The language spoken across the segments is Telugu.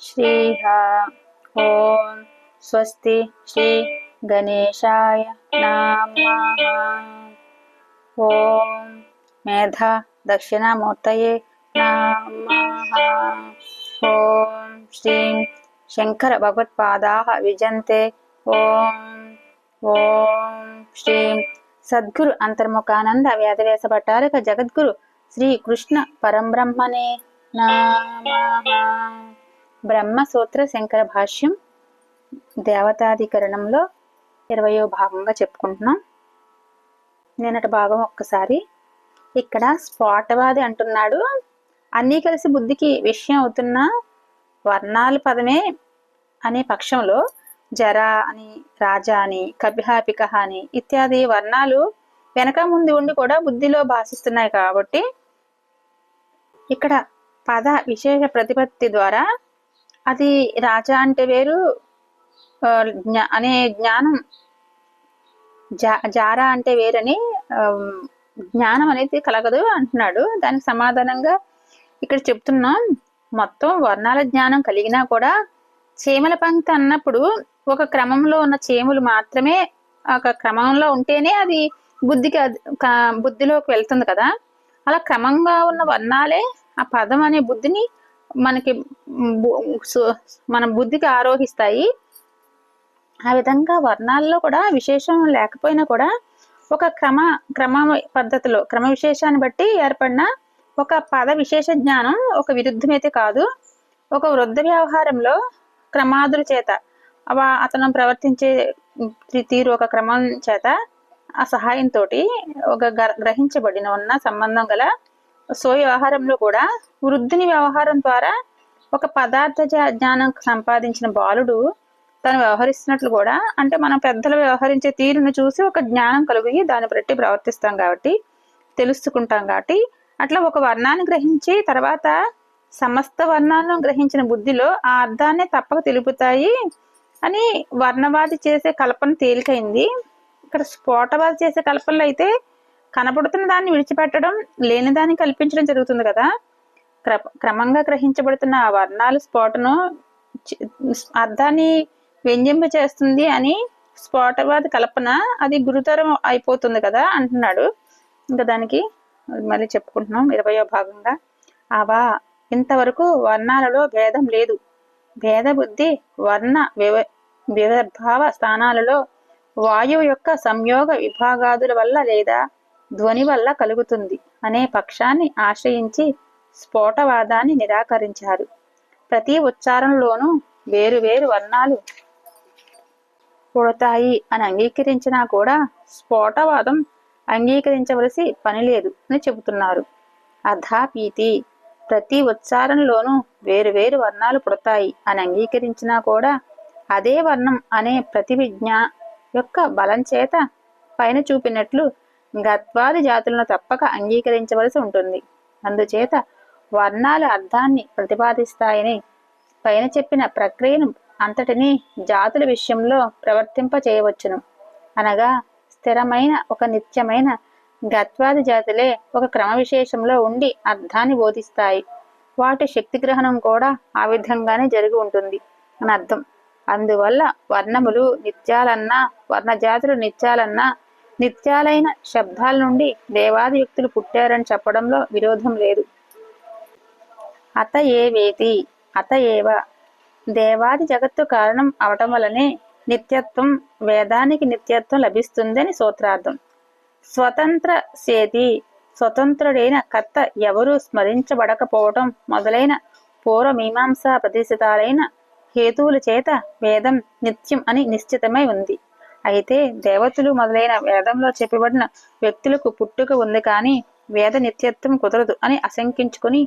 శ్రీహ ఓం స్వస్తి శ్రీ గణేశాయ నమః ఓం మేధ దక్షిణామూర్తయే నమః ఓం శ్రీం శంకర భగవత్పాదాः విజంతే ఓం ఓం శ్రీం సద్గురు అంతర్ముఖానంద వ్యాధవేశ భట్టారక జగద్గురు శ్రీ కృష్ణ పరంబ్రహ్మణే నమః బ్రహ్మసూత్ర శంకర భాష్యం దేవతాధికరణంలో ఇరవయో భాగంగా చెప్పుకుంటున్నాం. నిన్నటి భాగం ఒక్కసారి. ఇక్కడ స్ఫోటవాది అంటున్నాడు అన్నీ కలిసి బుద్ధికి విషయం అవుతున్న వర్ణాల పదమే అనే పక్షంలో జర అని రాజా అని కపిహాపిక అని ఇత్యాది వర్ణాలు వెనక ముందు ఉండి కూడా బుద్ధిలో భాషిస్తున్నాయి కాబట్టి ఇక్కడ పద విశేష ప్రతిపత్తి ద్వారా అది రాజా అంటే వేరు జ్ఞా- అనే జ్ఞానం. జా జారా అంటే వేరని జ్ఞానం అనేది కలగదు అంటున్నాడు. దానికి సమాధానంగా ఇక్కడ చెప్తున్నాం మొత్తం వర్ణాల జ్ఞానం కలిగినా కూడా చీమల పంక్తి అన్నప్పుడు ఒక క్రమంలో ఉన్న చీమలు మాత్రమే ఒక క్రమంలో ఉంటేనే అది బుద్ధికి బుద్ధిలోకి వెళ్తుంది కదా. అలా క్రమంగా ఉన్న వర్ణాలే ఆ పదం అనే బుద్ధిని మనకి బు- సు- మన బుద్ధికి ఆరోహిస్తాయి. ఆ విధంగా వర్ణాల్లో కూడా విశేషం లేకపోయినా కూడా ఒక క్రమ క్రమ పద్ధతిలో క్రమ విశేషాన్ని బట్టి ఏర్పడిన ఒక పద విశేష జ్ఞానం ఒక విరుద్ధమైతే కాదు. ఒక వృద్ధ వ్యవహారంలో క్రమాదుల చేత అతను ప్రవర్తించే తీరు ఒక క్రమం చేత ఆ సహాయంతో ఒక గ- గ్రహించబడిన ఉన్న సంబంధం గల సో వ్యవహారంలో కూడా వృద్ధుని వ్యవహారం ద్వారా ఒక పదార్థ జ్ఞానం సంపాదించిన బాలుడు తను వ్యవహరిస్తున్నట్లు కూడా అంటే మనం పెద్దలు వ్యవహరించే తీరును చూసి ఒక జ్ఞానం కలిగి దాన్ని బట్టి ప్రవర్తిస్తాం కాబట్టి తెలుసుకుంటాం కాబట్టి అట్లా ఒక వర్ణాన్ని గ్రహించి తర్వాత సమస్త వర్ణాలను గ్రహించిన బుద్ధిలో ఆ అర్థాన్ని తప్పక తెలుపుతాయి అని వర్ణవాది చేసే కల్పన తేలికైంది. ఇక్కడ స్ఫోటవాది చేసే కల్పనలు అయితే కనపడుతున్న దాన్ని విడిచిపెట్టడం లేని దాన్ని కల్పించడం జరుగుతుంది కదా. క్ర- క్రమంగా గ్రహించబడుతున్న ఆ వర్ణాలు స్ఫోటను చి- అర్థాన్ని వ్యంజింప చేస్తుంది అని స్ఫోటవాది కల్పన అది గురుతరం అయిపోతుంది కదా అంటున్నాడు. ఇంకా దానికి మళ్ళీ చెప్పుకుంటున్నాం ఇరవయో భాగంగా. అవా ఇంతవరకు వర్ణాలలో భేదం లేదు. భేద బుద్ధి వర్ణ వివ వివర్భావ స్థానాలలో వాయువు యొక్క సంయోగ విభాగాదుల వల్ల లేదా? ధ్వని వల్ల కలుగుతుంది అనే పక్షాన్ని ఆశ్రయించి స్ఫోటవాదాన్ని నిరాకరించారు. ప్రతి ఉచ్చారణలోనూ వేరు వేరు వర్ణాలు పుడతాయి అని అంగీకరించినా కూడా స్ఫోటవాదం అంగీకరించవలసి పని లేదు అని చెబుతున్నారు. అథాపీతి ప్రతి ఉచ్చారణలోనూ వేరు వేరు వర్ణాలు పుడతాయి అని అంగీకరించినా కూడా అదే వర్ణం అనే ప్రతివిజ్ఞ యొక్క బలం చేత పైన చూపినట్లు గత్వాది జాతులను తప్పక అంగీకరించవలసి ఉంటుంది. అందుచేత వర్ణాలు అర్థాన్ని ప్రతిపాదిస్తాయని పైన చెప్పిన ప్రక్రియను అంతటిని జాతుల విషయంలో ప్రవర్తింప చేయవచ్చును. అనగా స్థిరమైన ఒక నిత్యమైన గత్వాది జాతులే ఒక క్రమ విశేషంలో ఉండి అర్థాన్ని బోధిస్తాయి. వాటి శక్తి గ్రహణం కూడా ఆ విధంగానే జరిగి ఉంటుంది అని అర్థం. అందువల్ల వర్ణములు నిత్యాలన్నా వర్ణజాతులు నిత్యాలన్నా నిత్యాలైన శబ్దాల నుండి దేవాదియుక్తులు పుట్టారని చెప్పడంలో విరోధం లేదు. అత ఏవేతి అత ఏవ దేవాది జగత్తు కారణం అవటం వలనే నిత్యత్వం వేదానికి నిత్యత్వం లభిస్తుందని సూత్రార్థం. స్వతంత్ర సేతి స్వతంత్రుడైన కర్త ఎవరూ స్మరించబడకపోవటం మొదలైన పూర్వమీమాంసా ప్రతిష్ఠితాలైన హేతువుల చేత వేదం నిత్యం అని నిశ్చితమై ఉంది. అయితే దేవతలు మొదలైన వేదంలో చెప్పబడిన వ్యక్తులకు పుట్టుక ఉంది కానీ వేద నిత్యత్వం కుదరదు అని అశంకించుకుని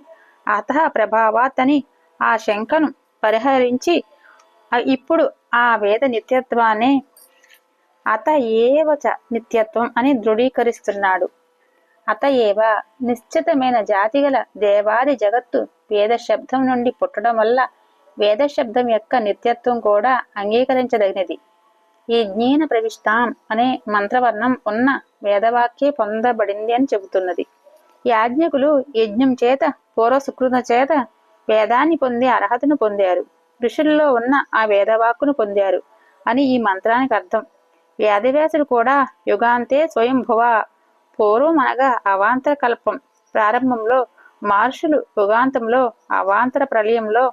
అత ప్రభావాత్ అని ఆ శంకను పరిహరించి ఇప్పుడు ఆ వేద నిత్యత్వాన్ని అత ఏవచ నిత్యత్వం అని దృఢీకరిస్తున్నాడు. అత ఏవ నిశ్చితమైన జాతిగల దేవాది జగత్తు వేద శబ్దం నుండి పుట్టడం వల్ల వేద శబ్దం యొక్క నిత్యత్వం కూడా అంగీకరించదగినది. ఈ జ్ఞాన ప్రవిష్టాం అనే మంత్రవర్ణం ఉన్న వేదవాక్యే పొందబడింది అని చెబుతున్నది. యాజ్ఞకులు యజ్ఞం చేత పూర్వ సుకృత చేత వేదాన్ని పొందే అర్హతను పొందారు. ఋషుల్లో ఉన్న ఆ వేదవాక్కును పొందారు అని ఈ మంత్రానికి అర్థం. వేదవ్యాసుడు కూడా యుగాంతే స్వయంభువ పూర్వం అనగా అవాంతర కల్పం. ప్రారంభంలో మహర్షులు యుగాంతంలో అవాంతర ప్రళయంలో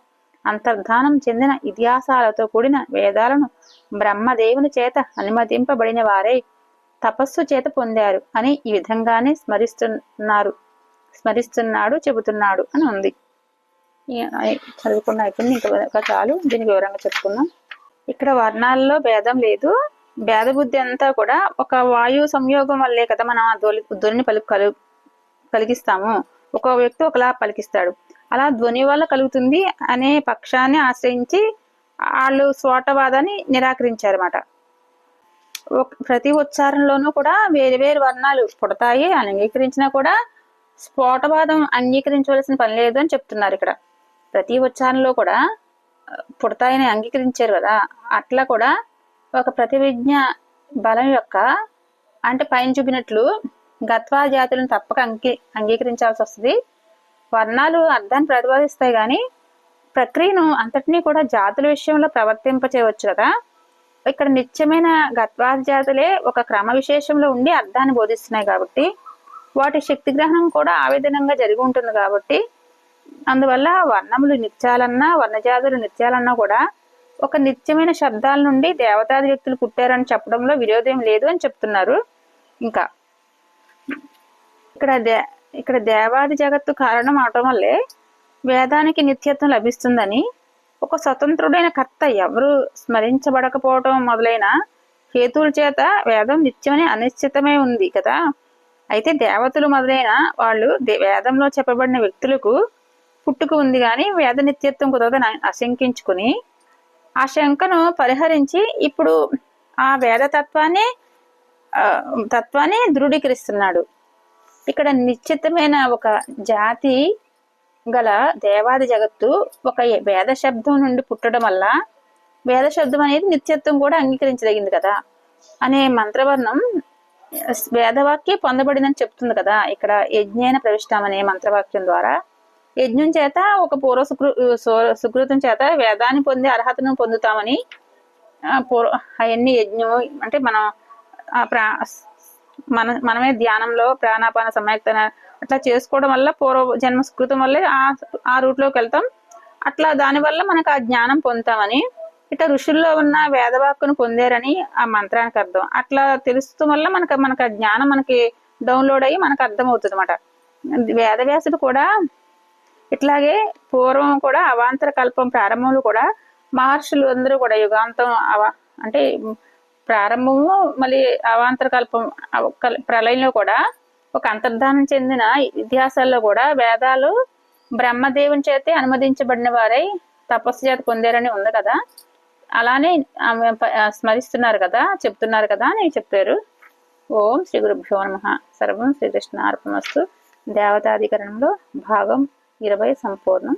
అంతర్ధానం చెందిన ఇతిహాసాలతో కూడిన వేదాలను బ్రహ్మదేవుని చేత అనుమతింపబడిన వారే తపస్సు చేత పొందారు అని ఈ విధంగానే స్మరిస్తున్నారు. స్మరిస్తున్నాడు చెబుతున్నాడు అని ఉంది. చదువుకున్న అయిపోయింది. ఇంకా చాలు. దీని వివరంగా చెప్పుకున్నాం ఇక్కడ వర్ణాల్లో భేదం లేదు. భేద బుద్ధి అంతా కూడా ఒక వాయు సంయోగం వల్లే కదా మనం ఆ ధ్వని పలు కలు కలిగిస్తాము. ఒక వ్యక్తి ఒకలా పలికిస్తాడు. అలా ధ్వని వల్ల కలుగుతుంది అనే పక్షాన్ని ఆశ్రయించి వాళ్ళు స్వోటవాదాన్ని నిరాకరించారన్నమాట. ప్రతి ఉచ్చారణలోనూ కూడా వేరు వేరు వర్ణాలు పుడతాయి అని అంగీకరించినా కూడా స్ఫోటవాదం అంగీకరించవలసిన పని లేదు అని చెప్తున్నారు ఇక్కడ. ప్రతి ఉచ్చారణలో కూడా పుడతాయని అంగీకరించారు కదా అట్లా కూడా ఒక ప్రతివిజ్ఞ బలం యొక్క అంటే పైన చూపినట్లు గత్వా జాతులను తప్పక అంగీ అంగీకరించాల్సి వస్తుంది. వర్ణాలు అర్థాన్ని ప్రతిపాదిస్తాయి కానీ ప్రక్రియను అంతటినీ కూడా జాతుల విషయంలో ప్రవర్తింపచేయవచ్చు కదా. ఇక్కడ నిత్యమైన గత్వాద జాతులే ఒక క్రమ విశేషంలో ఉండి అర్థాన్ని బోధిస్తున్నాయి కాబట్టి వాటి శక్తి గ్రహణం కూడా ఆ విధంగా జరిగి ఉంటుంది కాబట్టి అందువల్ల వర్ణములు నిత్యాలన్నా వర్ణజాతులు నిత్యాలన్నా కూడా ఒక నిత్యమైన శబ్దాల నుండి దేవతాది వ్యక్తులు పుట్టారని చెప్పడంలో విరోధం లేదు అని చెప్తున్నారు. ఇంకా ఇక్కడ దే ఇక్కడ దేవాది జగత్తు కారణం అవటం వల్లే వేదానికి నిత్యత్వం లభిస్తుందని ఒక స్వతంత్రుడైన కర్త ఎవరు స్మరించబడకపోవటం మొదలైన హేతువుల చేత వేదం నిత్యమని అనిశ్చితమే ఉంది కదా. అయితే దేవతలు మొదలైన వాళ్ళు వేదంలో చెప్పబడిన వ్యక్తులకు పుట్టుక ఉంది కానీ వేద నిత్యత్వం కుదరదని అశంకించుకుని ఆ శంకను పరిహరించి ఇప్పుడు ఆ వేదతత్వాన్ని తత్వాన్ని దృఢీకరిస్తున్నాడు. ఇక్కడ నిశ్చితమైన ఒక జాతి గల దేవాది జగత్తు ఒక వేద శబ్దం నుండి పుట్టడం వల్ల వేద శబ్దం అనేది నిత్యత్వం కూడా అంగీకరించదగింది కదా. అనే మంత్రవర్ణం వేదవాక్యం పొందబడిందని చెప్తుంది కదా. ఇక్కడ యజ్ఞైన ప్రవిష్టం అనే మంత్రవాక్యం ద్వారా. యజ్ఞం చేత ఒక పూర్వ సుకృ సుకృతం చేత వేదాన్ని పొందే అర్హతను పొందుతామని పూర్వ అవన్నీ యజ్ఞము అంటే మనం ప్రా మన మనమే ధ్యానంలో ప్రాణాపాన సమయక్తన అట్లా చేసుకోవడం వల్ల పూర్వ జన్మ స్కృతం వల్లే ఆ ఆ రూట్లోకి వెళ్తాం. అట్లా దానివల్ల మనకు ఆ జ్ఞానం పొందుతామని ఇట్లా ఋషుల్లో ఉన్న వేదవాక్కును పొందారని ఆ మంత్రానికి అర్థం. అట్లా తెలుస్తూ వల్ల మనకు మనకు ఆ జ్ఞానం మనకి డౌన్లోడ్ అయ్యి మనకు అర్థం అవుతుంది అనమాట వేదవ్యాసుడు కూడా ఇట్లాగే పూర్వం కూడా అవాంతర కల్పం ప్రారంభంలో కూడా మహర్షులు అందరూ కూడా యుగాంతం అవా అంటే ప్రారంభము మళ్ళీ అవాంతర కల్పం ప్రళయంలో కూడా ఒక అంతర్ధానం చెందిన ఇతిహాసాల్లో కూడా వేదాలు బ్రహ్మదేవుని చేతే అనుమతించబడిన వారై తపస్సు చేత పొందారని ఉంది కదా. అలానే స్మరిస్తున్నారు కదా చెప్తున్నారు కదా అని చెప్పారు. ఓం శ్రీ గురుభ్యో నమ. సర్వం శ్రీకృష్ణ అర్పణమస్తు దేవతాధికరణంలో భాగం ఇరవై సంపూర్ణం.